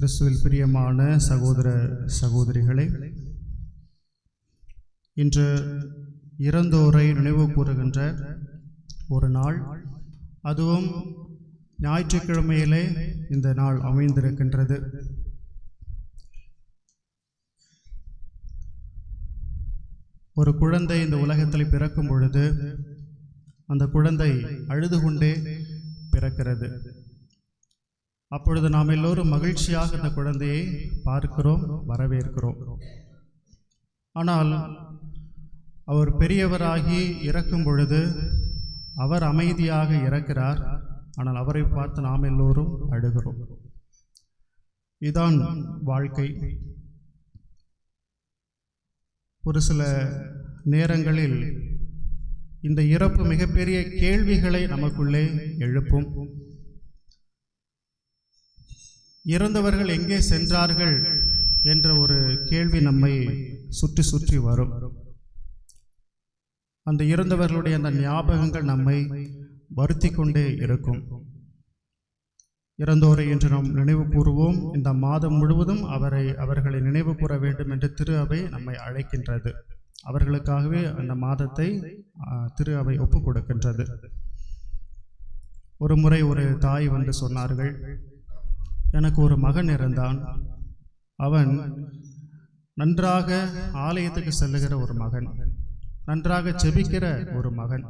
கிறிஸ்துவில் பிரியமான சகோதர சகோதரிகளே இன்று இறந்தோரை நினைவு கூறுகின்ற ஒரு நாள் அதுவும் ஞாயிற்றுக்கிழமையிலே இந்த நாள் அமைந்திருக்கின்றது. ஒரு குழந்தை இந்த உலகத்தில் பிறக்கும் பொழுது அந்த குழந்தை அழுது கொண்டே பிறக்கிறது. அப்பொழுது நாம் எல்லோரும் மகிழ்ச்சியாக அந்த குழந்தையை பார்க்கிறோம் வரவேற்கிறோம். ஆனால் அவர் பெரியவராகி இறக்கும் பொழுது அவர் அமைதியாக இறக்கிறார். ஆனால் அவரை பார்த்து நாம் எல்லோரும் அழுகிறோம். இதான் வாழ்க்கை. ஒரு சில நேரங்களில் இந்த இறப்பு மிகப்பெரிய கேள்விகளை நமக்குள்ளே எழுப்பும். இறந்தவர்கள் எங்கே சென்றார்கள் என்ற ஒரு கேள்வி நம்மை சுற்றி சுற்றி வரும். அந்த இறந்தவர்களுடைய அந்த ஞாபகங்கள் நம்மை வருத்தி கொண்டே இருக்கும். இறந்தோரை என்று நாம் நினைவு கூறுவோம். இந்த மாதம் முழுவதும் அவரை அவர்களை நினைவு கூற வேண்டும் என்று திரு அவை நம்மை அழைக்கின்றது. அவர்களுக்காகவே அந்த மாதத்தை திரு அவை ஒப்புக் கொடுக்கின்றது ஒரு முறை ஒரு தாய் வந்து சொன்னார்கள் எனக்கு ஒரு மகன் இருந்தான் அவன் நன்றாக ஆலயத்துக்கு செல்லுகிற ஒரு மகன். நன்றாக செபிக்கிற ஒரு மகன்.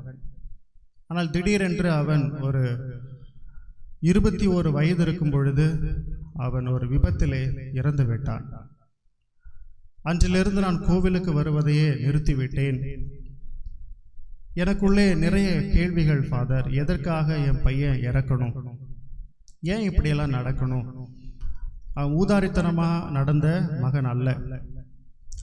ஆனால் திடீரென்று அவன் ஒரு இருபத்தி ஒரு வயது இருக்கும் பொழுது அவன் ஒரு விபத்திலே இறந்து விட்டான். அன்றிலிருந்து நான் கோவிலுக்கு வருவதையே நிறுத்திவிட்டேன். எனக்குள்ளே நிறைய கேள்விகள் ஃபாதர் எதற்காக என் பையன் இறக்கணும்? ஏன் இப்படியெல்லாம் நடக்கணும்? அவன் ஊதாரித்தனமாக நடந்த மகன் அல்ல.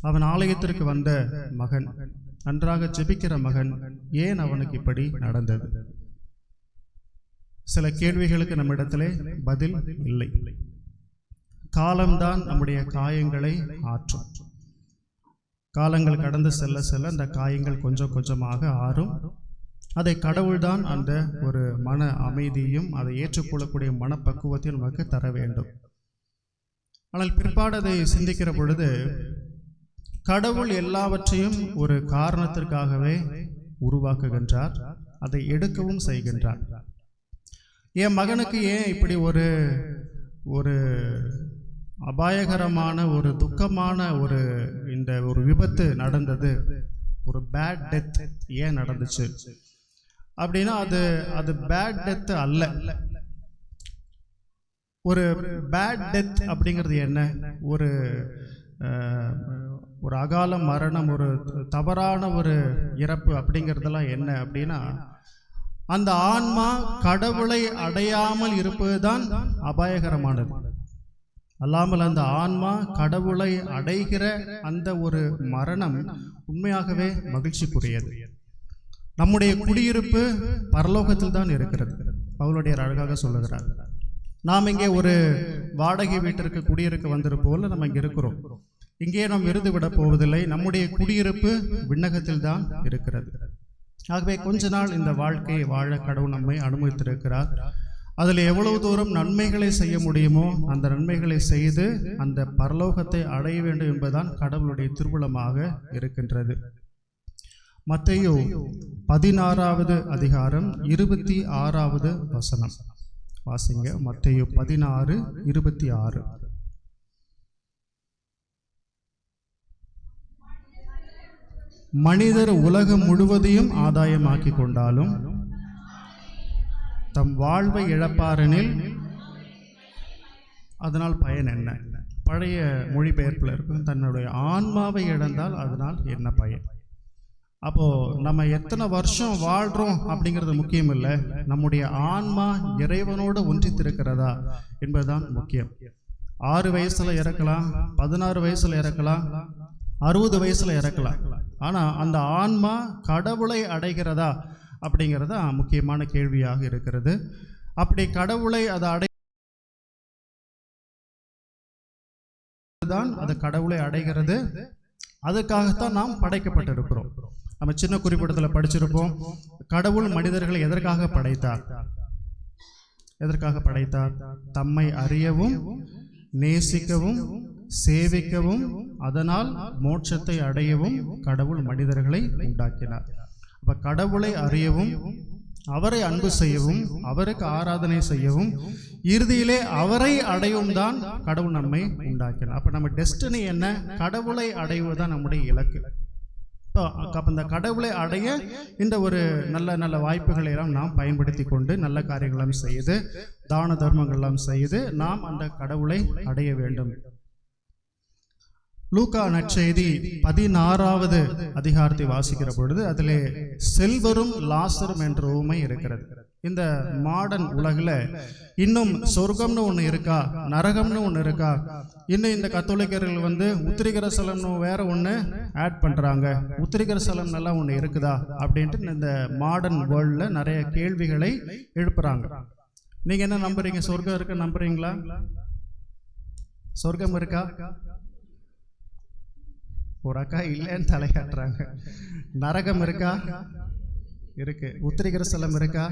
அவன் ஆலயத்திற்கு வந்த மகன் நன்றாக ஜெபிக்கிற மகன் ஏன் அவனுக்கு இப்படி நடந்தது? சில கேள்விகளுக்கு நம்மிடத்திலே பதில் இல்லை. காலம்தான் நம்முடைய காயங்களை ஆற்றும். காலங்கள் கடந்து செல்ல செல்ல அந்த காயங்கள் கொஞ்சம் கொஞ்சமாக ஆறும். அதை கடவுள்தான் அந்த ஒரு மன அமைதியும் அதை ஏற்றுக்கொள்ளக்கூடிய மனப்பக்குவத்தையும் நமக்கு தர வேண்டும். ஆனால் பிற்பாடு அதை சிந்திக்கிற பொழுது கடவுள் எல்லாவற்றையும் ஒரு காரணத்திற்காகவே உருவாக்குகின்றார் அதை எடுக்கவும் செய்கின்றார். என் மகனுக்கு ஏன் இப்படி ஒரு ஒரு அபாயகரமான ஒரு துக்கமான ஒரு இந்த ஒரு விபத்து நடந்தது ஒரு பேட் டெத் ஏன் நடந்துச்சு? அப்படின்னா அது அது பேட் டெத் அல்ல. ஒரு பேட் டெத் அப்படிங்கிறது என்ன? ஒரு ஒரு அகால மரணம் ஒரு தவறான ஒரு இறப்பு அப்படிங்கிறதெல்லாம் என்ன அப்படின்னா அந்த ஆன்மா கடவுளை அடையாமல் இருப்பதுதான் அபாயகரமானது. அல்லாமல் அந்த ஆன்மா கடவுளை அடைகிற அந்த ஒரு மரணம் உண்மையாகவே மகிழ்ச்சிக்குரியது. நம்முடைய குடியிருப்பு பரலோகத்தில் தான் இருக்கிறது. பவுலுடைய அழகாக சொல்லுகிறார். நாம் இங்கே ஒரு வாடகை வீட்டிற்கு குடியிருக்க வந்திருப்போல நம்ம இங்கே இருக்கிறோம். இங்கே நாம் இருந்து விட போவதில்லை. நம்முடைய குடியிருப்பு விண்ணகத்தில் தான் இருக்கிறது. ஆகவே கொஞ்ச நாள் இந்த வாழ்க்கையை வாழ கடவுள் நம்மை அனுமதித்திருக்கிறார். அதில் எவ்வளவு தூரம் நன்மைகளை செய்ய முடியுமோ அந்த நன்மைகளை செய்து அந்த பரலோகத்தை அடைய வேண்டும் என்பதுதான் கடவுளுடைய திருவுளமாக இருக்கின்றது. மத்தையோ பதினாறாவது அதிகாரம் இருபத்தி ஆறாவது வசனம். வாசிங்க மத்தையோ பதினாறு இருபத்தி ஆறு. மனிதர் உலகம் முழுவதையும் ஆதாயமாக்கி கொண்டாலும் தம் வாழ்வை இழப்பாரெனில் அதனால் பயன் என்ன? பழைய மொழிபெயர்ப்பில் இருக்கும் தன்னுடைய ஆன்மாவை இழந்தால் அதனால் என்ன பயன்? அப்போது நம்ம எத்தனை வருஷம் வாழ்கிறோம் அப்படிங்கிறது முக்கியம் இல்லை நம்முடைய ஆன்மா இறைவனோடு ஒன்றித்திருக்கிறதா என்பதுதான் முக்கியம். ஆறு வயசுல இறக்கலாம் பதினாறு வயசில் இறக்கலாம் அறுபது வயசுல இறக்கலாம். ஆனால் அந்த ஆன்மா கடவுளை அடைகிறதா அப்படிங்கிறது தான் முக்கியமான கேள்வியாக இருக்கிறது. அப்படி கடவுளை அதை அடை தான் அது கடவுளை அடைகிறது. அதுக்காகத்தான் நாம் படைக்கப்பட்டிருக்கிறோம். நம்ம சின்ன குறிப்பிடத்தில் படிச்சிருப்போம். கடவுள் மனிதர்களை எதற்காக படைத்தார்? எதற்காக படைத்தார்? தம்மை அறியவும் நேசிக்கவும் சேவிக்கவும் அதனால் மோட்சத்தை அடையவும் கடவுள் மனிதர்களை உண்டாக்கினார். அப்போ கடவுளை அறியவும் அவரை அன்பு செய்யவும் அவருக்கு ஆராதனை செய்யவும் இறுதியிலே அவரை அடையவும் தான் கடவுள் நம்மை உண்டாக்கினார். அப்போ நம்ம டெஸ்டினி என்ன? கடவுளை அடைவது தான் நம்முடைய இலக்கு. இப்போ அப்ப கடவுளை அடைய இந்த ஒரு நல்ல நல்ல வாய்ப்புகளை எல்லாம் நாம் பயன்படுத்தி கொண்டு நல்ல காரியங்களும் செய்து தான தர்மங்கள்லாம் செய்து நாம் அந்த கடவுளை அடைய வேண்டும். லூகா நற்செய்தி பதினாறாவது அதிகாரத்தை வாசிக்கிற பொழுது அதிலே செல்வரும் லாசரும் என்ற ஊமை இருக்கிறது. இந்த மாடர்ன் உலகில் இன்னும் சொர்க்கம்னு ஒன்று இருக்கா நரகம்னு ஒன்று இருக்கா? இன்னும் இந்த கத்தோலிக்கர்கள் வந்து உத்திரிகரசலம்னு வேற ஒன்று ஆட் பண்ணுறாங்க உத்திரிகர ஸ்தலம் நல்லா ஒன்று இருக்குதா? அப்படின்ட்டு இந்த மாடர்ன் வேர்ல்டில் நிறைய கேள்விகளை எழுப்புறாங்க. நீங்கள் என்ன நம்புறீங்க? சொர்க்கம் இருக்கு நம்புறீங்களா? சொர்க்கம் இருக்கா? ஒரு அக்கா இல்லைன்னு தலையாட்டுறாங்க. நரகம் இருக்கா? இருக்கு. உத்திரிகர ஸ்தலம் இருக்கா?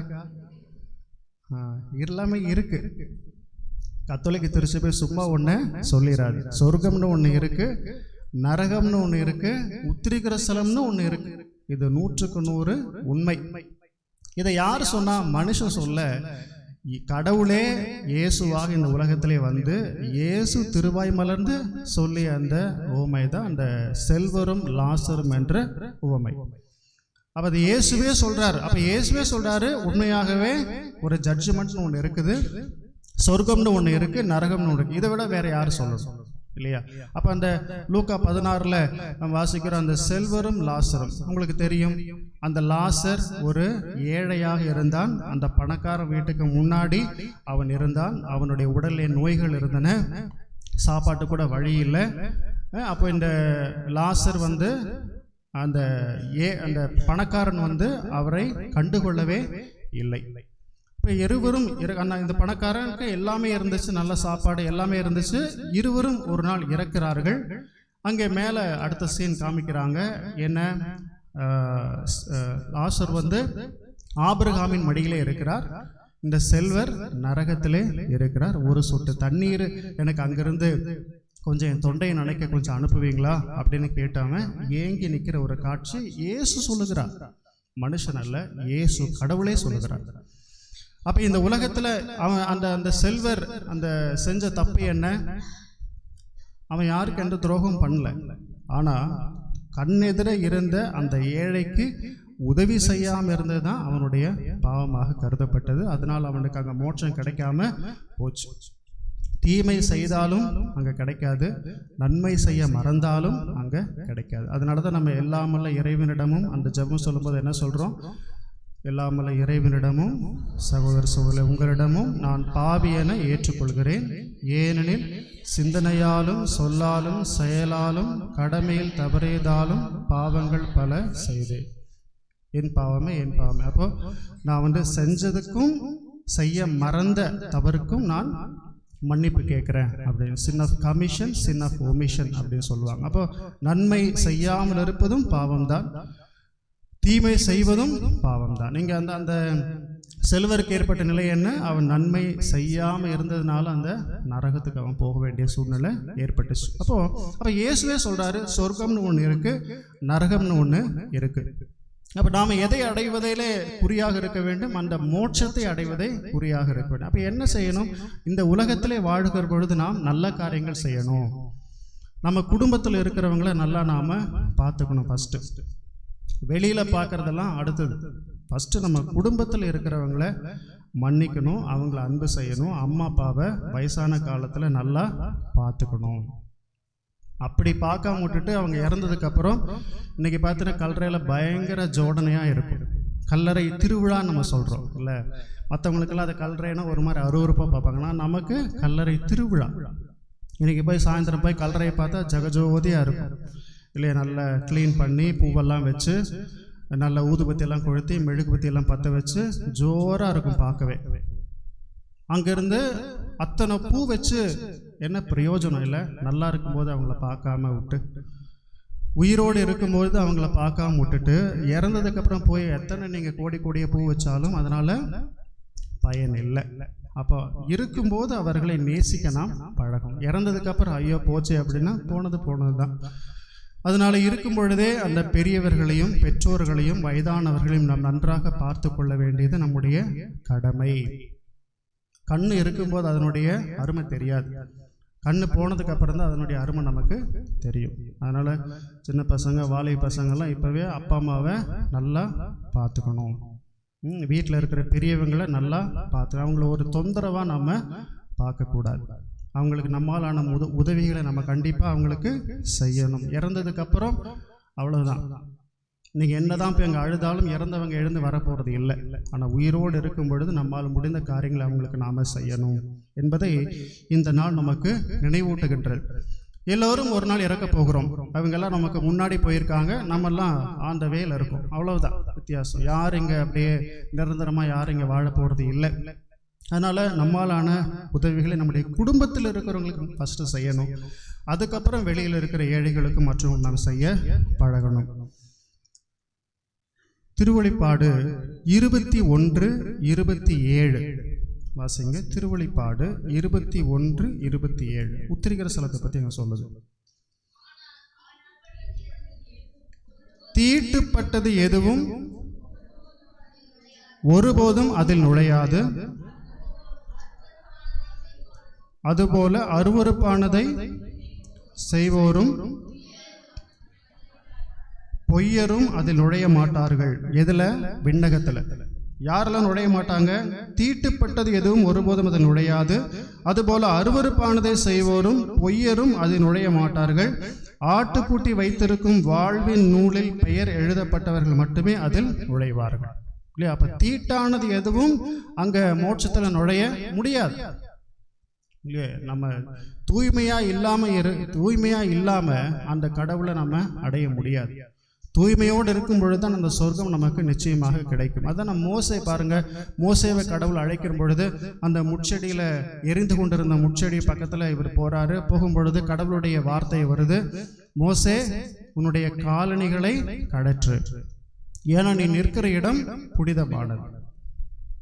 எல்லாமே இருக்கு. கத்தோலிக்க திருச்சபை சும்மா ஒன்று சொல்லிடாது சொர்க்கம்னு ஒன்று இருக்கு நரகம்னு ஒன்று இருக்கு உத்திரிக்கிற ஸ்தலம்னு ஒன்று இருக்கு. இது நூற்றுக்கு நூறு உண்மை. இதை யார் சொன்னா? மனுஷன் சொல்ல கடவுளே இயேசுவாக இந்த உலகத்திலே வந்து இயேசு திருவாய் மலர்ந்து சொல்லிய அந்த உவமை தான் அந்த செல்வரும் லாசரும் என்ற உவமை. அப்போ அது இயேசுவே சொல்கிறாரு அப்போ இயேசுவே சொல்கிறாரு உண்மையாகவே ஒரு ஜட்ஜ்மெண்ட்னு ஒன்று இருக்குது சொர்க்கம்னு ஒன்று இருக்குது நரகம்னு ஒன்று இருக்குது இதை விட வேறு யார் சொல்லணும் இல்லையா? அப்போ அந்த லூக்கா பதினாறில் நம்ம வாசிக்கிறோம் அந்த செல்வரும் லாசரும். உங்களுக்கு தெரியும் அந்த லாசர் ஒரு ஏழையாக இருந்தான். அந்த பணக்கார வீட்டுக்கு முன்னாடி அவன் இருந்தான். அவனுடைய உடலில் நோய்கள் இருந்தன. சாப்பாட்டு கூட வழி இல்லை. அப்போ இந்த லாசர் வந்து அந்த ஏ அந்த பணக்காரன் வந்து அவரை கண்டுகொள்ளவே இல்லை. இப்போ இருவரும் அந்த இந்த பணக்காரனுக்கு எல்லாமே இருந்துச்சு நல்ல சாப்பாடு எல்லாமே இருந்துச்சு. இருவரும் ஒரு நாள் இறக்கிறார்கள். அங்கே மேலே அடுத்த சீன் காமிக்கிறாங்க. என்ன? ஆசர் வந்து ஆபிரகாமின் மடியிலே இருக்கிறார். இந்த செல்வர் நரகத்திலே இருக்கிறார். ஒரு சொட்டு தண்ணீர் எனக்கு அங்கிருந்து கொஞ்சம் என் தொண்டையை நினைக்க கொஞ்சம் அனுப்புவீங்களா? அப்படின்னு கேட்டவன் ஏங்கி நிற்கிற ஒரு காட்சி இயேசு சொல்லுகிறார். மனுஷன் அல்ல இயேசு கடவுளே சொல்லுகிறார். அப்போ இந்த உலகத்தில் அவன் அந்த அந்த செல்வர் அந்த செஞ்ச தப்பு என்ன? அவன் யாருக்கு எந்த துரோகம் பண்ணல. ஆனால் கண்ணெதிர இருந்த அந்த ஏழைக்கு உதவி செய்யாமல் இருந்தது தான் அவனுடைய பாவமாக கருதப்பட்டது. அதனால் அவனுக்கு அங்கே மோட்சம் கிடைக்காம போச்சு. தீமை செய்தாலும் அங்க கிடைக்காது. நன்மை செய்ய மறந்தாலும் அங்க கிடைக்காது. அதனால தான் நம்ம எல்லாமல்ல இறைவனிடமும் அந்த ஜெபம் சொல்லும்போது என்ன சொல்றோம். எல்லாமல்ல இறைவனிடமும் சகோதர சகோதர உங்களிடமும் நான் பாவி என ஏற்றுக்கொள்கிறேன். ஏனெனில் சிந்தனையாலும் சொல்லாலும் செயலாலும் கடமையில் தவறியதாலும் பாவங்கள் பல செய்தேன். என் பாவமே என் பாவமே. அப்போ நான் வந்து செஞ்சதுக்கும் செய்ய மறந்த தவறுக்கும் நான் மன்னிப்பு கேட்குறேன் அப்படின்னு. Sin of commission sin of omission அப்படின்னு சொல்லுவாங்க. அப்போ நன்மை செய்யாமல் இருப்பதும் பாவம்தான். தீமை செய்வதும் பாவம்தான். நீங்கள் அந்த அந்த செல்வருக்கு ஏற்பட்ட நிலை என்ன? அவன் நன்மை செய்யாமல் இருந்ததுனால அந்த நரகத்துக்கு அவன் போக வேண்டிய சூழ்நிலை ஏற்பட்டுச்சு. அப்போ அப்போ இயேசுவே சொல்கிறாரு சொர்க்கம்னு ஒன்று இருக்குது நரகம்னு ஒன்று இருக்குது அப்போ நாம் எதை அடைவதிலே குறியாக இருக்க வேண்டும்? அந்த மோட்சத்தை அடைவதே குறியாக இருக்க வேண்டும். அப்போ என்ன செய்யணும்? இந்த உலகத்திலே வாழ்கிற பொழுது நாம் நல்ல காரியங்கள் செய்யணும். நம்ம குடும்பத்தில் இருக்கிறவங்கள நல்லா நாம் பார்த்துக்கணும் ஃபஸ்ட்டு வெளியில் பார்க்குறதெல்லாம் அடுத்தது. ஃபஸ்ட்டு நம்ம குடும்பத்தில் இருக்கிறவங்கள மன்னிக்கணும் அவங்கள அன்பு செய்யணும் அம்மா அப்பாவை வயசான காலத்தில் நல்லா பார்த்துக்கணும். அப்படி பார்க்காம விட்டுட்டு அவங்க இறந்ததுக்கப்புறம் இன்னைக்கு பார்த்தீங்கன்னா கல்லறையில் பயங்கர ஜோடனையாக இருக்கும். கல்லறை திருவிழான்னு நம்ம சொல்கிறோம் இல்லை? மற்றவங்களுக்கெல்லாம் அது கல்லறைனா ஒரு மாதிரி அருவருப்பாக பார்ப்பாங்கன்னா நமக்கு கல்லறை திருவிழா. இன்றைக்கி போய் சாயந்தரம் போய் கல்லறையை பார்த்தா ஜெகஜோதியாக இருக்கும். இல்லையா? நல்லா க்ளீன் பண்ணி பூவெல்லாம் வச்சு நல்ல ஊதுபத்தி எல்லாம் கொளுத்தி மெழுகுபத்தியெல்லாம் பற்ற வச்சு ஜோராக இருக்கும் பார்க்கவே. அங்கிருந்து அத்தனை பூ வச்சு என்ன பிரயோஜனம் இல்லை? நல்லா இருக்கும்போது அவங்கள பார்க்காம விட்டு. உயிரோடு இருக்கும்போது அவங்கள பார்க்காம விட்டுட்டு இறந்ததுக்கப்புறம் போய் எத்தனை நீங்கள் கோடி கோடிய பூ வச்சாலும் அதனால் பயன் இல்லை. அப்போ இருக்கும்போது அவர்களை நேசிக்க நாம் பழகும். இறந்ததுக்கு அப்புறம் ஐயோ போச்சு அப்படின்னா போனது போனது தான் அதனால இருக்கும் பொழுதே அந்த பெரியவர்களையும் பெற்றோர்களையும் வயதானவர்களையும் நாம் நன்றாக பார்த்து கொள்ள வேண்டியது நம்முடைய கடமை. கண் இருக்கும்போது அதனுடைய அருமை தெரியாது. கண் போனதுக்கு அப்புறம் தான் அதனுடைய அருமை நமக்கு தெரியும். அதனால் சின்ன பசங்க வாலை பசங்கள்லாம் இப்போவே அப்பா அம்மாவை நல்லா பார்த்துக்கணும். வீட்டில் இருக்கிற பெரியவங்களை நல்லா பார்த்து அவங்கள ஒரு தொந்தரவாக நம்ம பார்க்கக்கூடாது. அவங்களுக்கு நம்மாலான உத உதவிகளை நம்ம கண்டிப்பாக அவங்களுக்கு செய்யணும். இறந்ததுக்கப்புறம் அவ்வளோதான் நீங்கள் நீங்கள் என்னதான் இப்போ எங்கள் அழுதாலும் இறந்தவங்க எழுந்து வரப்போகிறது இல்லை. ஆனால் உயிரோடு இருக்கும் பொழுது நம்மால் முடிந்த காரியங்களை அவங்களுக்கு நாம் செய்யணும் என்பதை இந்த நாள் நமக்கு நினைவூட்டுகின்றது. எல்லோரும் ஒரு நாள் இறக்க போகிறோம். அவங்கெல்லாம் நமக்கு முன்னாடி போயிருக்காங்க. நம்மெல்லாம் ஆந்த வேல இருக்கும். அவ்வளவுதான். வித்தியாசம். யார் இங்கே அப்படியே நிரந்தரமாக யார் இங்கே வாழ போகிறது இல்லை. அதனால் நம்மாலான உதவிகளை நம்முடைய குடும்பத்தில் இருக்கிறவங்களுக்கு ஃபஸ்ட்டு செய்யணும். அதுக்கப்புறம் வெளியில் இருக்கிற ஏழைகளுக்கு மற்றும் நாம் செய்ய பழகணும். திருவழிப்பாடு இருபத்தி ஒன்று இருபத்தி ஏழு. வாசிங்க. திருவழிப்பாடு இருபத்தி ஒன்று இருபத்தி ஏழு. உத்திரிகர ஸ்தலத்தை பற்றி அங்கே சொல்லுது. தீட்டுப்பட்டது எதுவும்? ஒருபோதும் அதில் நுழையாது. அதுபோல அருவருப்பானதை செய்வோரும் பொய்யரும் அதில் நுழைய மாட்டார்கள். எதில்? விண்ணகத்தில். யாரெல்லாம் நுழைய மாட்டாங்க? தீட்டுப்பட்டது எதுவும் ஒருபோதும் அதில் நுழையாது. அதுபோல அருவருப்பானதை செய்வோரும் பொய்யரும் அதில் நுழைய மாட்டார்கள். ஆட்டுக்குட்டி வைத்திருக்கும் வாழ்வின் நூலில் பெயர் எழுதப்பட்டவர்கள் மட்டுமே அதில் நுழைவார்கள். இல்லையா? அப்ப தீட்டானது எதுவும் அங்க மோட்சத்துல நுழைய முடியாது. இல்லையா? நம்ம தூய்மையா இல்லாம இரு தூய்மையா இல்லாம அந்த கடவுளை நம்ம அடைய முடியாது. தூய்மையோடு இருக்கும் பொழுது தான் அந்த சொர்க்கம் நமக்கு நிச்சயமாக கிடைக்கும். அதான் நம்ம மோசை பாருங்க. மோசைவை கடவுள் அழைக்கிற பொழுது அந்த முட்செடியில் எரிந்து கொண்டிருந்த முட்செடி பக்கத்தில் இவர் போறாரு. போகும்பொழுது கடவுளுடைய வார்த்தை வருது. மோசே உன்னுடைய காலணிகளை கடற்று. ஏன்னா நீ நிற்கிற இடம் புனிதமானது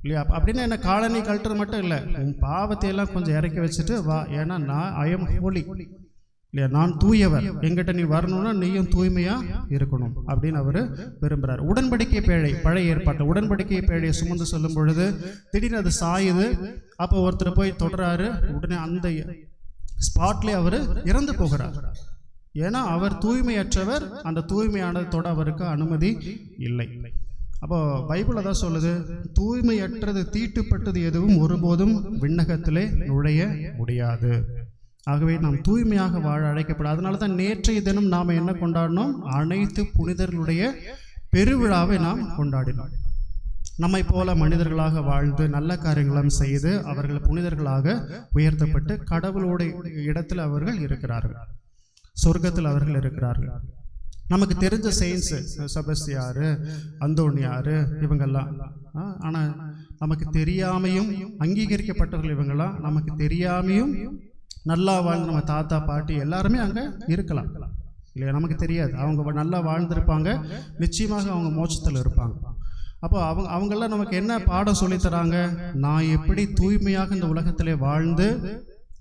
இல்லையா? அப்படின்னா என்ன காலனி கழட்டுறது மட்டும் இல்லை. உன் பாவத்தை எல்லாம் கொஞ்சம் இறக்கி வச்சுட்டு வா. ஏன்னா நான் ஐ எம் ஹோலி இல்லையா? நான் தூயவர். எங்கிட்ட நீ வரணும்னா நீயும் தூய்மையா இருக்கணும் அப்படின்னு அவர் விரும்புறார். உடன்படிக்கை பேழை பழைய ஏற்பாட்டு. உடன்படிக்கை பேழையை சுமந்து சொல்லும் பொழுது திடீர்னு அது சாயுது. அப்போ ஒருத்தர் போய் தொடராரு உடனே அந்த ஸ்பாட்லேயே அவர் இறந்து போகிறார். ஏன்னா அவர் தூய்மையற்றவர். அந்த தூய்மையானது தொட அவருக்கு அனுமதி இல்லை. அப்போ பைபிள் தான் சொல்லுது தூய்மையற்றது தீட்டுப்பட்டது எதுவும் ஒருபோதும் விண்ணகத்திலே நுழைய முடியாது. ஆகவே நாம் தூய்மையாக வாழ அழைக்கப்படும். அதனால தான் நேற்றைய தினம் நாம் என்ன கொண்டாடினோம்? அனைத்து புனிதர்களுடைய பெருவிழாவை நாம் கொண்டாடினோம். நம்மை போல மனிதர்களாக வாழ்ந்து நல்ல காரியங்களும் செய்து அவர்கள் புனிதர்களாக உயர்த்தப்பட்டு கடவுளுடைய இடத்தில் அவர்கள் இருக்கிறார்கள். சொர்க்கத்தில் அவர்கள் இருக்கிறார்கள். நமக்கு தெரிஞ்ச செயின்ஸ் செபஸ்தியாரு அந்தோணியாரு இவங்கெல்லாம். ஆனால் நமக்கு தெரியாமையும் அங்கீகரிக்கப்பட்டவர்கள் இவங்கெல்லாம். நமக்கு தெரியாமையும் நல்லா வாழ்ந்த நம்ம தாத்தா பாட்டி எல்லாருமே அங்கே இருக்கலாம். இல்லையா? நமக்கு தெரியாது. அவங்க நல்லா வாழ்ந்திருப்பாங்க. நிச்சயமாக அவங்க மோட்சத்தில் இருப்பாங்க. அப்போ அவங்க அவங்கெல்லாம் நமக்கு என்ன பாடம் சொல்லித் தராங்க நான் எப்படி தூய்மையாக இந்த உலகத்திலே வாழ்ந்து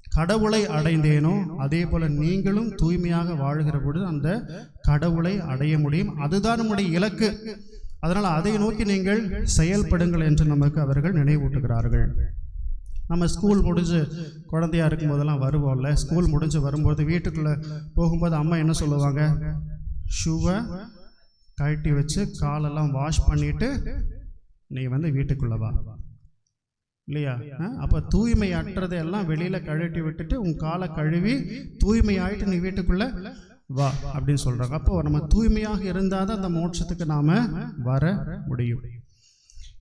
கடவுளை அடைந்தேனோ அதே போல் நீங்களும் தூய்மையாக வாழ்கிற பொழுது அந்த கடவுளை அடைய முடியும். அதுதான் நம்முடைய இலக்கு. அதனால் அதை நோக்கி நீங்கள் செயல்படுங்கள் என்று நமக்கு அவர்கள் நினைவூட்டுகிறார்கள். நம்ம ஸ்கூல் முடிஞ்சு குழந்தையா இருக்கும் போதெல்லாம் வருவோம்ல. ஸ்கூல் முடிஞ்சு வரும்போது வீட்டுக்குள்ளே போகும்போது அம்மா என்ன சொல்லுவாங்க? ஷூவை கழட்டி வச்சு காலெல்லாம் வாஷ் பண்ணிவிட்டு நீ வந்து வீட்டுக்குள்ளே வா. இல்லையா? அப்போ தூய்மை அற்றதை எல்லாம் கழட்டி விட்டுட்டு உன் காலை கழுவி தூய்மை நீ வீட்டுக்குள்ளே வா அப்படின்னு சொல்கிறாங்க அப்போ நம்ம தூய்மையாக இருந்தால் தான் அந்த மோட்சத்துக்கு நாம் வர முடியும்.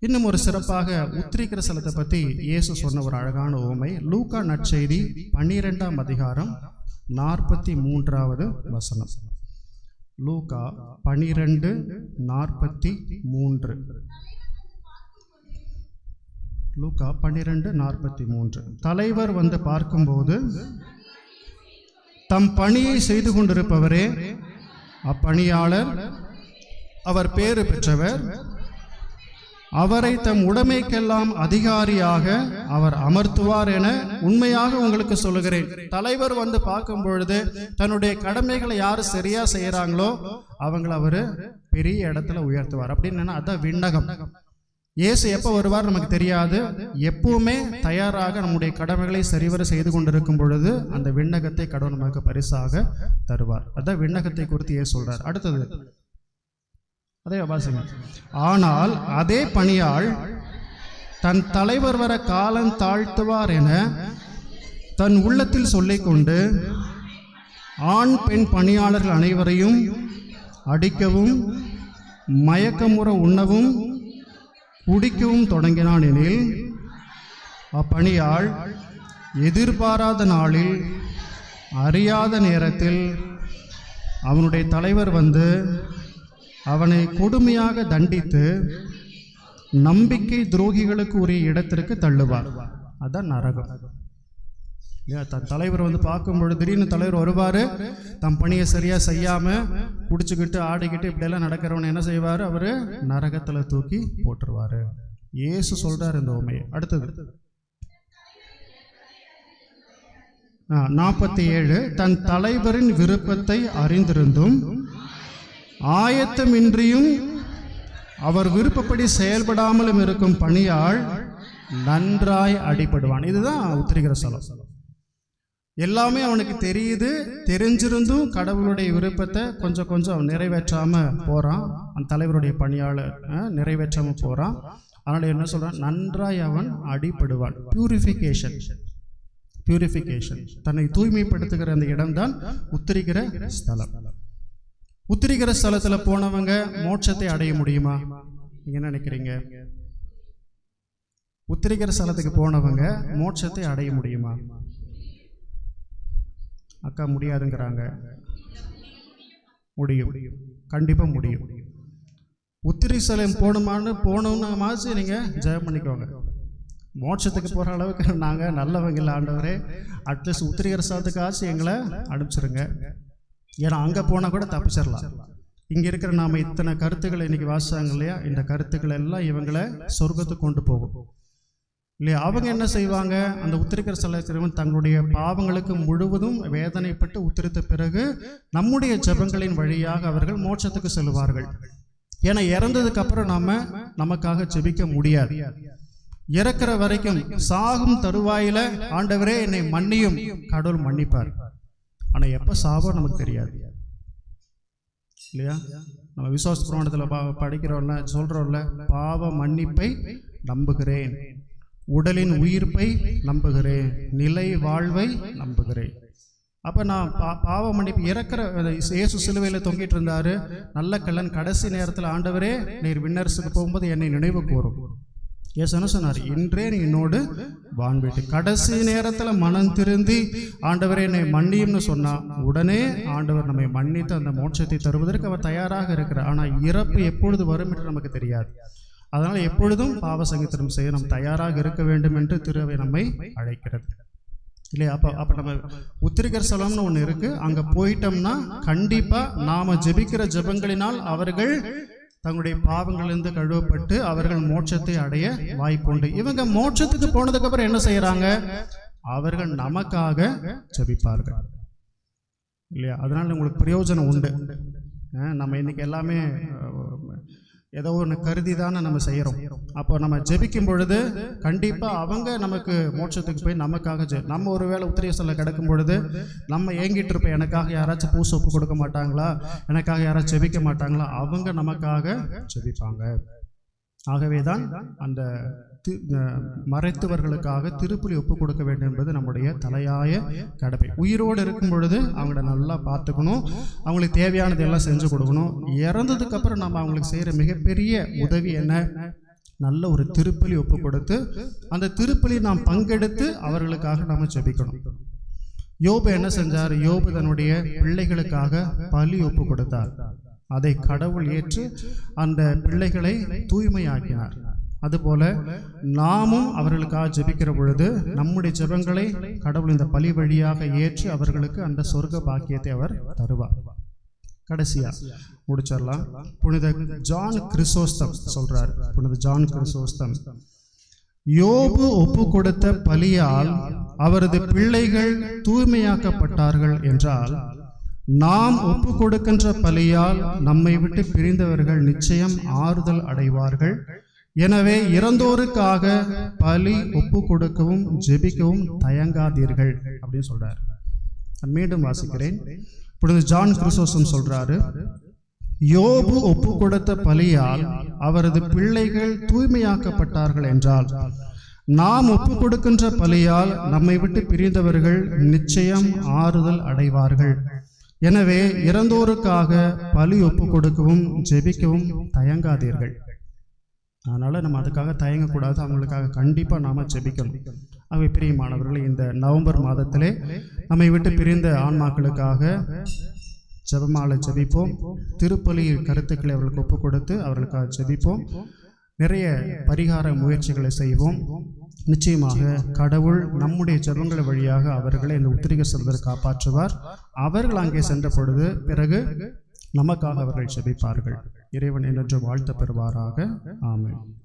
இன்னும் ஒரு சிறப்பாக உத்திரிக்கிற ஸ்தலத்தை பற்றி இயேசு சொன்ன ஒரு அழகான உவமை. லூக்கா நற்செய்தி பன்னிரெண்டாம் அதிகாரம் நாற்பத்தி மூன்றாவது வசனம். லூக்கா பனிரெண்டு நாற்பத்தி மூன்று. லூக்கா பன்னிரெண்டு நாற்பத்தி மூன்று. தலைவர் வந்து பார்க்கும்போது தம் பணியை செய்து கொண்டிருப்பவரே அப்பணியாளர் அவர் பேறு பெற்றவர் அவரை தம் உடைமைக்கெல்லாம் அதிகாரியாக அவர் அமர்த்துவார் என உண்மையாக உங்களுக்கு சொல்லுகிறேன். தலைவர் வந்து பார்க்கும் பொழுது தன்னுடைய கடமைகளை யார் சரியா செய்யறாங்களோ அவங்கள அவரு பெரிய இடத்துல உயர்த்துவார். அப்படின்னு அதான் விண்ணகம். இயேசு எப்போ வருவார் நமக்கு தெரியாது. எப்பவுமே தயாராக நம்முடைய கடமைகளை சரிவர செய்து கொண்டிருக்கும் பொழுது அந்த விண்ணகத்தை கடவுள் நமக்கு பரிசாக தருவார். அதான் விண்ணகத்தை குறித்து இயேசு சொல்றார். அடுத்தது அதே வாசிங்க. ஆனால் அதே பணியாள் தன் தலைவர் வர காலம் தாழ்த்துவார் என தன் உள்ளத்தில் சொல்லிக்கொண்டு ஆண் பெண் பணியாளர்கள் அனைவரையும் அடிக்கவும் மயக்கமுற உண்ணவும் குடிக்கவும் தொடங்கினான் எனில் அப்பணியாள் எதிர்பாராத நாளில் அறியாத நேரத்தில் அவனுடைய தலைவர் வந்து அவனை கொடுமையாக தண்டித்து நம்பிக்கை துரோகிகளுக்கு உரிய இடத்திற்கு தள்ளுவார். அதான் நரகம். இல்லையா? தன் தலைவர் வந்து பார்க்கும் பொழுது திடீர்னு தலைவர் வருவார். தம் பணியை சரியாக செய்யாமல் குடிச்சுக்கிட்டு ஆடிக்கிட்டு இப்படியெல்லாம் நடக்கிறவனை என்ன செய்வார்? அவர் நரகத்தில் தூக்கி போட்டுருவார். இயேசு சொல்கிறார் இந்த உண்மையை. அடுத்தது. நாற்பத்தி ஏழு தன் தலைவரின் விருப்பத்தை அறிந்திருந்தும் ஆயத்தமின்றியும் அவர் விருப்பப்படி செயல்படாமலும் இருக்கும் பணியாள் நன்றாய் அடிபடுவான். இதுதான் உத்திரிகிற சலம். எல்லாமே அவனுக்கு தெரியுது தெரிஞ்சிருந்தும் கடவுளுடைய விருப்பத்தை கொஞ்சம் கொஞ்சம் அவன் நிறைவேற்றாமல் போகிறான் அந்த தலைவருடைய பணியாளர் நிறைவேற்றாமல் போகிறான் அதனால் என்ன சொல்கிறான் நன்றாய் அவன் அடிபடுவான். பியூரிஃபிகேஷன் பியூரிஃபிகேஷன் தன்னை தூய்மைப்படுத்துகிற அந்த இடம்தான் உத்திரிக்கிற ஸ்தலம். உத்திரிக்கிற ஸ்தலத்தில் போனவங்க மோட்சத்தை அடைய முடியுமா? நீங்க நினைக்கிறீங்க? உத்திரிக்கிற ஸ்தலத்துக்கு போனவங்க மோட்சத்தை அடைய முடியுமா? அக்கா முடியாதுங்கிறாங்க. முடியும். கண்டிப்பாக முடியும். உத்திரி ஸ்தலம் போகணுமான்னு போகணும்னா மாச்சு நீங்கள் ஜெயம் பண்ணிக்கோங்க. மோட்சத்துக்கு போகிற அளவுக்கு நாங்கள் நல்லவங்க இல்லை ஆண்டவரே. அட்லீஸ்ட் உத்திரிகர ஸ்தலத்துக்காச்சும் எங்களை அனுப்பிச்சிருங்க. ஏன்னா அங்கே போனால் கூட தப்பிச்சிடலாம் இங்கே இருக்கிற நாம் இத்தனை கருத்துக்களை இன்னைக்கு வாசிச்சாங்க இல்லையா? இந்த கருத்துக்கள் எல்லாம் இவங்களை சொர்க்கத்துக்கு கொண்டு போகும். இல்லையா? அவங்க என்ன செய்வாங்க? அந்த உத்திரிக்கிற சலத்திரவன் தங்களுடைய பாவங்களுக்கு முழுவதும் வேதனைப்பட்டு உத்திரித்த பிறகு நம்முடைய ஜெபங்களின் வழியாக அவர்கள் மோட்சத்துக்கு செல்வார்கள் ஏன்னா இறந்ததுக்கு அப்புறம் நாம நமக்காக ஜெபிக்க முடியாது. இறக்குற வரைக்கும் சாகும் தருவாயில ஆண்டவரே என்னை மன்னியும் கடவுள் மன்னிப்பார். ஆனால் எப்போ சாவோ நமக்கு தெரியாது. இல்லையா? நம்ம விசுவாச புராணத்தில் பா படிக்கிறோம்ல சொல்கிறோம்ல பாவ மன்னிப்பை நம்புகிறேன். உடலின் உயிர்ப்பை நம்புகிறேன். நிலை வாழ்வை நம்புகிறேன். அப்போ நான் பா பாவ மன்னிப்பு இறக்குற இயேசு சிலுவையில் தொங்கிட்டு இருந்தார். நல்ல கல்லன் கடைசி நேரத்தில் ஆண்டவரே நீர் விண்ணரசுக்கு போகும்போது என்னை நினைவு கூறும். ஏசு என்ன சொன்னார்? இன்றே நீ என்னோடு வான்வீட்டு கடைசி நேரத்தில் மனம் திருந்தி ஆண்டவரே என்னை மன்னியும்னு சொன்னா உடனே ஆண்டவர் நம்மை மன்னித்து அந்த மோட்சத்தை தருவதற்கு அவர் தயாராக இருக்கிறார். ஆனால் இறப்பு எப்பொழுது வரும் என்று நமக்கு தெரியாது. அதனால் எப்பொழுதும் பாவ சங்கீதனம் செய்ய நாம் தயாராக இருக்க வேண்டும் என்று திருவை நம்மை அழைக்கிறது. இல்லையா? அப்போ அப்போ நம்ம உத்திரிகர் ஸ்தலம்னு ஒன்று இருக்கு. அங்கே போயிட்டோம்னா கண்டிப்பாக நாம் ஜெபிக்கிற ஜெபங்களினால் அவர்கள் தங்களுடைய பாவங்களிலிருந்து கழுவப்பட்டு அவர்கள் மோட்சத்தை அடைய வாய்ப்புண்டு. இவங்க மோட்சத்துக்கு போனதுக்கு அப்புறம் என்ன செய்யறாங்க அவர்கள் நமக்காக ஜபிப்பார்கள். இல்லையா? அதனால உங்களுக்கு பிரயோஜனம் உண்டு. நம்ம இன்னைக்கு எல்லாமே ஏதோ ஒன்று கருதி தானே நம்ம செய்கிறோம் அப்போ நம்ம ஜெபிக்கும் பொழுது கண்டிப்பாக அவங்க நமக்கு மோட்சத்துக்கு போய் நமக்காக ஜெ நம்ம ஒரு வேளை உத்திரேசலில் கிடக்கும் பொழுது நம்ம ஏங்கிட்டு இருப்போம். எனக்காக யாராச்சும் பூ சோப்பு கொடுக்க மாட்டாங்களா? எனக்காக யாராச்சும் ஜெபிக்க மாட்டாங்களா? அவங்க நமக்காக ஜெபிப்பாங்க. ஆகவே தான் அந்த மறைத்தவர்களுக்காக திருப்பலி ஒப்பு கொடுக்க வேண்டும் என்பது நம்முடைய தலையாய கடமை. உயிரோடு இருக்கும் பொழுது அவங்கள நல்லா பார்த்துக்கணும். அவங்களுக்கு தேவையானது எல்லாம் செஞ்சு கொடுக்கணும். இறந்ததுக்கப்புறம் நம்ம அவங்களுக்கு செய்கிற மிகப்பெரிய உதவி என்ன? நல்ல ஒரு திருப்பலி ஒப்பு கொடுத்து அந்த திருப்பலி நாம் பங்கெடுத்து அவர்களுக்காக நாம் ஜெபிக்கணும். யோபு என்ன செஞ்சார்? யோபு தன்னுடைய பிள்ளைகளுக்காக பலி ஒப்பு கொடுத்தார். அதை கடவுள் ஏற்று அந்த பிள்ளைகளை தூய்மையாக்கினார். அதுபோல நாமும் அவர்களுக்காக ஜெபிக்கிற பொழுது நம்முடைய ஜெபங்களை கடவுள் இந்த பலி வழியாக ஏற்றி அவர்களுக்கு அந்த சொர்க்க பாக்கியத்தை அவர் தருவார். கடைசியா முடிச்சிடலாம். புனித ஜான் கிறிசோஸ்தம் சொல்றார். புனித ஜான் கிறிசோஸ்தம் யோபு ஒப்பு கொடுத்த பலியால் அவரது பிள்ளைகள் தூய்மையாக்கப்பட்டார்கள் என்றால் நாம் ஒப்பு கொடுக்கின்ற பலியால் நம்மை விட்டு பிரிந்தவர்கள் நிச்சயம் ஆறுதல் அடைவார்கள். எனவே இறந்தோருக்காக பலி ஒப்பு கொடுக்கவும் ஜெபிக்கவும் தயங்காதீர்கள் அப்படின்னு சொல்றார். நான் மீண்டும் வாசிக்கிறேன். புனித ஜான் கிறிஸ்தோசம் சொல்றாரு யோபு ஒப்பு கொடுத்த பலியால் அவரது பிள்ளைகள் தூய்மையாக்கப்பட்டார்கள் என்றால் நாம் ஒப்பு கொடுக்கின்ற பலியால் நம்மை விட்டு பிரிந்தவர்கள் நிச்சயம் ஆறுதல் அடைவார்கள். எனவே இறந்தோருக்காக பலி ஒப்பு கொடுக்கவும் ஜெபிக்கவும் தயங்காதீர்கள். அதனால் நம்ம அதுக்காக தயங்கக்கூடாது. அவங்களுக்காக கண்டிப்பாக நாம் ஜெபிக்கணும். அவை பிரியமானவர்களே இந்த நவம்பர் மாதத்திலே நம்மை விட்டு பிரிந்த ஆன்மாக்களுக்காக ஜெபமாலை ஜெபிப்போம். திருப்பலி கருத்துக்களை அவர்களுக்கு ஒப்பு கொடுத்து அவர்களுக்காக ஜெபிப்போம். நிறைய பரிகார முயற்சிகளை செய்வோம். நிச்சயமாக கடவுள் நம்முடைய ஜெபங்கள் வழியாக அவர்களை இந்த உத்திரிக செல்வதை காப்பாற்றுவார். அவர்கள் அங்கே சென்ற பொழுது பிறகு நமக்காக அவர்கள் ஜெபிப்பார்கள். இறைவன் என்று வாழ்த்த பெறுவாராக. ஆமென்.